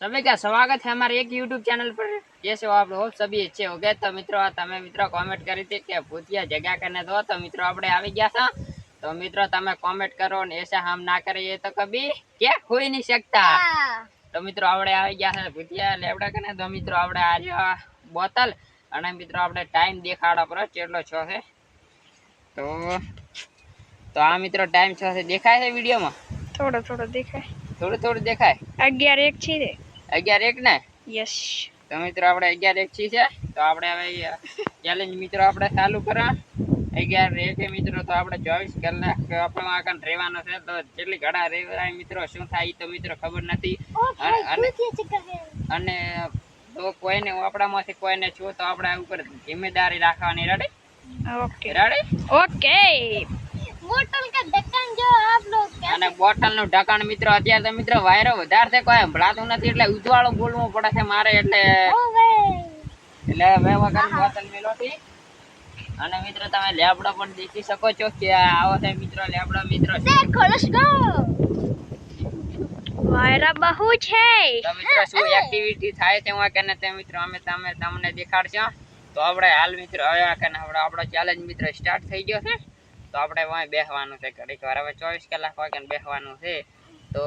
તમે ક્યાં સ્વાગત છે અમારે એક યુટ્યુબ ચેનલ પર? જૈસે આપણે હોપ સભી છે. ઓકે તો મિત્રો તમે મિત્રો કોમેન્ટ કરી હતી કે ભૂતિયા જગ્યા કરીને દો તો મિત્રો આપણે આવી ગયા છો. તો મિત્રો તમે કોમેન્ટ કરો ને એસે હમ ના કરીએ તો કભી? કે હોઈ નહીં શકતા. તો મિત્રો આપણે આવી ગયા છે ભૂતિયા લેવડા કરીને તો મિત્રો આપણે આ બોતલ. અને મિત્રો આપણે ટાઈમ દેખાડો પર ચેટલો છો છે. તો તો આ મિત્રો ટાઈમ છો છે. દેખાય છે વિડીયોમાં? થોડો થોડો દેખાય. થોડું થોડું દેખાય? અગિયાર એક છે. અગિયાર એક ને? યસ તો મિત્રો આપણે અગિયાર એક છીએ છે. તો આપણે હવે ચેલેન્જ મિત્રો આપણે ચાલુ કરા. અગિયાર એકે મિત્રો તો આપણે ચોવીસ કલાક આપણે આગળ રહેવાનો છે. તો કેટલી ઘણા રહેવાય મિત્રો શું થાય એ તો મિત્રો ખબર નથી. અને- તો કોઈને આપણામાંથી કોઈને છું તો આપણે ઉપર જિમ્મેદારી રાખવાની. રડે ઓકે રડે ઓકે બોટલ કે ઢક્કન જો આપ લોગ અને બોટલનું ઢક્કન મિત્રો અત્યારે તો મિત્રો વાયરો વધારે છે કોઈ સંભળાતું નથી એટલે ઉજવાળો બોલવું પડે છે મારે એટલે એટલે બે વખત બોટલ મેલોટી. અને મિત્રો તમે લેબડો પણ દેખી શકો છો કે આવો છે મિત્રો લેબડો મિત્રો. દેખો લેટ્સ ગો. વાયરા બહુ છે. તો મિત્રો શું એક્ટિવિટી થાય છે વાં કને તે મિત્રો અમે તમે તમને દેખાડશું. તો આપણે હાલ મિત્રો હવે કને આપણો આપણો ચેલેન્જ મિત્રો સ્ટાર્ટ થઈ ગયો છે. તો આપણે વાંય બેસવાનું છે ઘડીક વાર. હવે ચોવીસ કલાક વાગે બેસવાનું છે. તો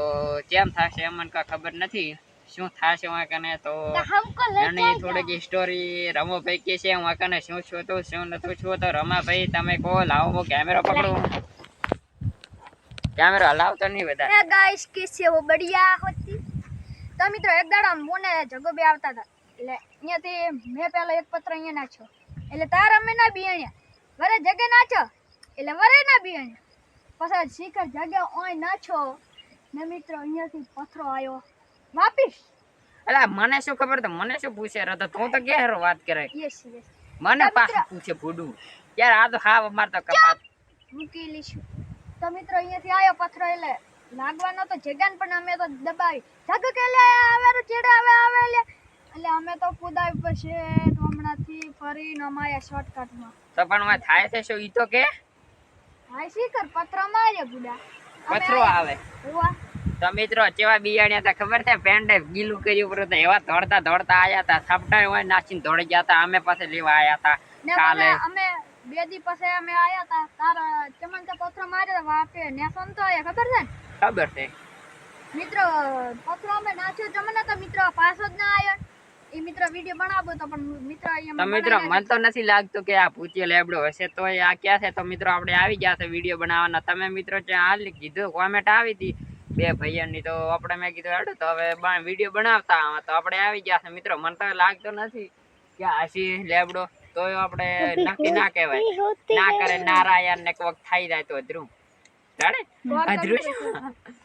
કેમ થશે એમ મને ખબર નથી. શું થશે વાંકને તો એની થોડીક સ્ટોરી રમાભાઈ કે છે વાંકને શું છું તો શું નતું છું તો રમાભાઈ તમે કહો લાવો હું કેમેરો પકડું. કેમેરો હલાવતો નહીં બધા. ગાઈસ કે છે વો બઢિયા હોતી. તો મિત્રો એક દાડા મોને જગો બે આવતા હતા. એટલે અહીંયાથી મેં પેલા એક પત્ર અહીંયા નાખ્યો. એટલે તારા મેં ના બી અહીંયા. વરે જગે નાખ્યો. એટલે વરે ના અહીંયા પછી શિખર જગે ઓય નાચો ને મિત્રો અહીંયાથી પથરો આવ્યો વાપીશ. અલા મને શું ખબર તો મને શું પૂછે રહ્યો તો તું તો ક્યારે વાત કરે. Yes yes. મને પાછું પૂછે ભૂડું. યાર આ તો હા અમાર તો કપાત. મૂકી લઈશું. તો મિત્રો અહીંયાથી આવ્યો પથરો એટલે લાગવાનો તો જગાન પણ અમે તો દબાવી જગ કે લે આવે ચેડે આવે આવે લે. એટલે અમે તો કુદાવી પછી હમણાંથી ફરીને અમાયા શોર્ટકટમાં તો પણ થાય છે શું ઈ તો કે? હાય શીખર પત્ર માર્યો બુડા પથરો આવે. તો મિત્રો કેવા બિયાણ્યા હતા ખબર છે? પેન્ડે ગીલું કર્યું પર એવા દોડતા દોડતા આયા હતા. સાપટા હોય નાચીને દોડી ગયા હતા. અમે પાસે લેવા આયા હતા. કાલે અમે બે દી પછી અમે આયા તા તાર ચમન તો પથરો માર્યો વાપે. ને સંતો આયા ખબર છે ખબર છે. મિત્રો પથરો અમે નાખ્યો. ચમન તો મિત્રો પાછો જ ના આવ્યો એ મિત્રો વીડિયો બનાવો તો પણ મિત્રો તો અહીંયા મને તો નથી લાગતું કે આ ભૂતિયો લેબડો હશે તો આ ક્યાં છે? તો મિત્રો આપણે આવી ગયા છે વીડિયો બનાવવાના. તમે મિત્રો હાલ કીધું કોમેન્ટ આવી હતી. બે ભાઈઓની તો આપણે મેં કીધું હેડો તો હવે વીડિયો બનાવતા તો આપણે આવી ગયા છે મિત્રો. મને તો લાગતો નથી કે આશી લેબડો. તો આપણે નક્કી ના કહેવાય. ના કરે નારાયણ ને કોક થઈ જાય તો અધરું. જાણે અધરું?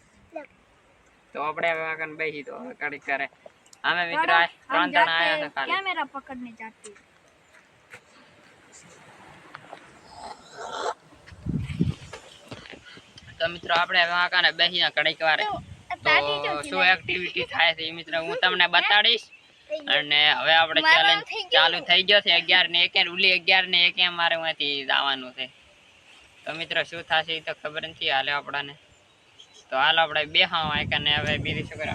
તો આપણે હવે આગળ બેસી તો કડી કરે. અમે મિત્રો ત્રણ ત્રણ આયા હતા કાલે. કેમેરા પકડને જાતી. તો મિત્રો આપણે વાંકાને બેસીને કડીક વારે. શું એક્ટિવિટી થાય છે મિત્રો હું તમને બતાડીશ. અને હવે આપણે ચેલેન્જ ચાલુ થઈ ગયો છે અગિયાર ને એક ઉલી અગિયાર ને એકે મારે અહીંથી જવાનું છે. તો મિત્રો શું થશે એ તો ખબર નથી. હાલે આપણાને. તો હાલ આપણે બે હા ને હવે બીજી શું કરે?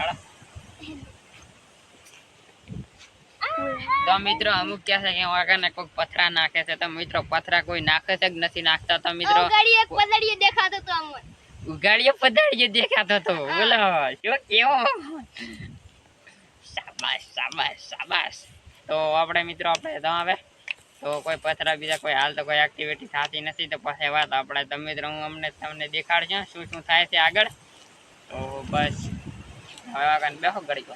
તો મિત્રો અમુક કહે છે કે વાગાને કોઈક પથરા નાખે છે. તો મિત્રો પથરા કોઈ નાખે છે કે નથી નાખતા? તો મિત્રો પથારીએ દેખાતો તો અમને? ઉગાડીએ પથારીએ દેખાતો તો? બોલો શું કેવો? શાબાશ સાબાસ શાબાશ. તો આપણે મિત્રો આપણે તો આવે તો કોઈ પથરા બીજા કોઈ હાલ તો કોઈ એક્ટિવિટી થતી નથી. તો પછી વાત આપણે તમે મિત્રો હું અમને તમને દેખાડજો શું શું થાય છે આગળ. તો બસ હવે આગળ બેહો ગળી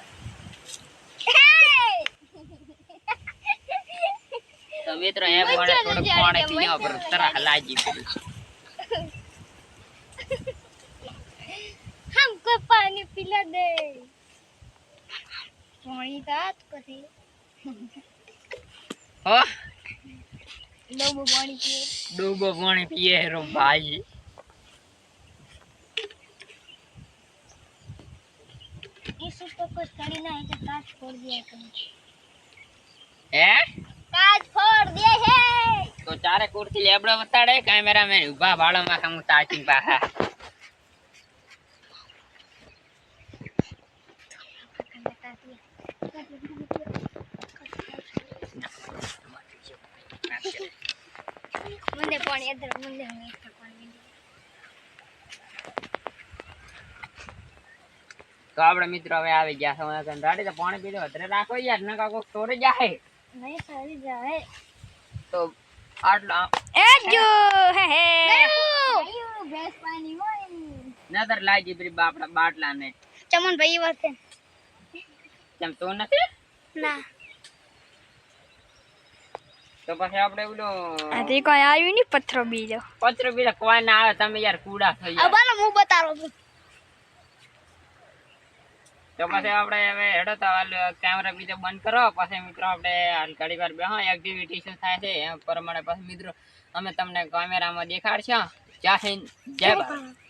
તો મિત્રો એમ મને થોડુંક પાણી પીવા પર તરહ લાગી ગયું हमको पानी पिला दे पानी दात को थी હો लोग पानी पिए ડૂબો પાણી પીએ હેરો ભાઈ इस ऊपर कुछ खड़ी ना है तो कांच फोड़ दिया कहीं હે કાજ ચારે કુર્તી લેબડો કેમેરા કેમેરામેન ઊભા ભાડો માં હું તાચી પાહા ಮುಂದೆ ಪೋಣಿ ಎದ್ರ ಮುಂದೆ તો આપડે મિત્રો હવે આવી ગયા છે રાડી તો પાણી પીધું અત્યારે રાખો યાર ના કાકો તોરે જાય. નહીં સારી જાય. તો આટલા એ જો હે હે. આયુ ભેંસ પાણી હોય. નતર લાગી પેલી બાપડા બાટલા ને ચમન ભાઈ વખતે કેમ તો નથી? ના. તો પછી આપણે ઓલો આ કોઈ આવ્યું નહીં પથ્થરો બીજો. પત્ર બીજો કોઈ ના આવે તમે યાર કુડા થઈ જાય હું બતારો છું. તો પછી આપણે હવે હેડો તો કેમેરા બીજો બંધ કરો. પછી મિત્રો આપણે ઘડી વાર બેહો. એક્ટિવિટી શું થાય છે એ પ્રમાણે પછી મિત્રો અમે તમને કેમેરામાં દેખાડશું. જય હિન્દ. જય ભારત.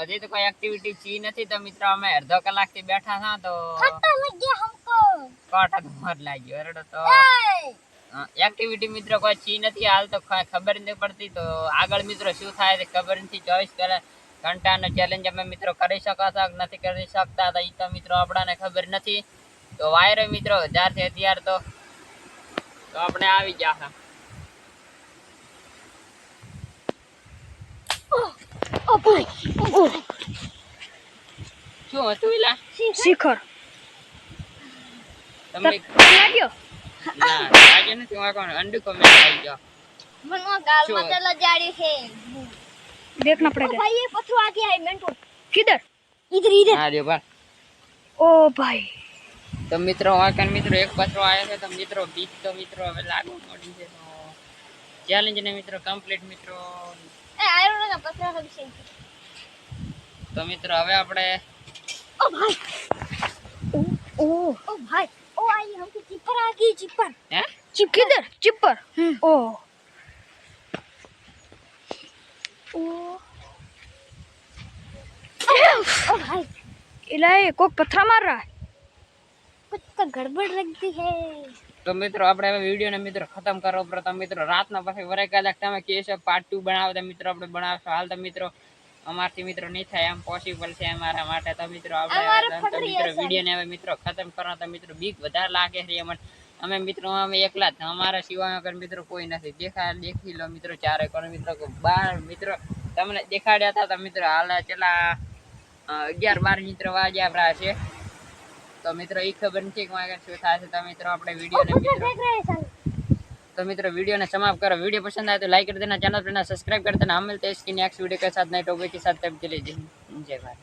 હજી તો કોઈ એક્ટિવિટી ચી નથી તો મિત્રો અમે અડધો કલાકથી બેઠા હતા તો કાંટા તો લાગ્યો હેડો તો. એક્ટિવિટી મિત્રો કોઈ ચી નથી હાલ તો ખબર નથી પડતી તો આગળ મિત્રો શું થાય તે ખબર નથી ચોવીસ કલાક ઘંટાનો ચેલેન્જ અમે મિત્રો કરી શકો નથી કરી શકતા તો એ તો મિત્રો આપણાને ખબર નથી. તો વાયરો મિત્રો હજાર છે અત્યાર તો તો આપણે આવી ગયા શું હતું એલા શિખર તમને લાગ્યો ના લાગ્યો નથી હું કોણ અંડુ કોમેન્ટ આવી ગયો મનવા ગાલમાં શું? ચલો જાડી છે देखना ओ पड़ेगा भाई ये पत्थर आ गया है मेंटो किधर इधर इधर હા જો બસ ओ भाई તો મિત્રો વાકન મિત્રો એક પથરો આવ્યો છે તો મિત્રો બીજ તો મિત્રો હવે લાગુ મળી છે તો ચેલેન્જ ને મિત્રો કમ્પ્લીટ મિત્રો ए आयरन का पत्थर का विषय તો મિત્રો હવે આપણે ओ भाई ओ ओ ओ भाई ओ आई हमको चिपर आ गई चिपर હે चिप किधर चिपर ओ ओ ओ भाई इलाए कोक पत्थर मार रहा है कुछ तो गड़बड़ लगती है તો મિત્રો આપણે હવે વિડીયોને મિત્રો ખતમ કરો પ્રથમ મિત્રો રાતના પછી વરે કલાક તમે કહેશો પાર્ટ ટુ બનાવતા મિત્રો આપણે બનાવશો. હાલ તો મિત્રો અમારથી મિત્રો નહીં થાય એમ પોસિબલ છે અમારા માટે. તો મિત્રો આપણે મિત્રો વિડીયોને હવે મિત્રો ખતમ કરો તો મિત્રો બીક વધારે લાગે છે અમને. અમે મિત્રો અમે એકલા જ. અમારા સિવાય વગર મિત્રો કોઈ નથી. દેખા દેખી લો મિત્રો ચારે કોણ મિત્રો બાર મિત્રો તમને દેખાડ્યા હતા તો મિત્રો હાલ ચેલા અગિયાર બાર મિત્રો વાગ્યા આપણા છે. તો મિત્રો એ ખબર નથી કે વાગે શું થાય છે તો મિત્રો આપણે વિડીયો ને મિત્રો देख रहे हैं साले तो मित्रों वीडियो ने समाप्त करो वीडियो पसंद आए तो लाइक कर देना चैनल पर सब्सक्राइब कर देना हम मिलते हैं इसकी नेक्स्ट वीडियो के साथ नए टॉपिक के साथ तब के लिए जय जय भारत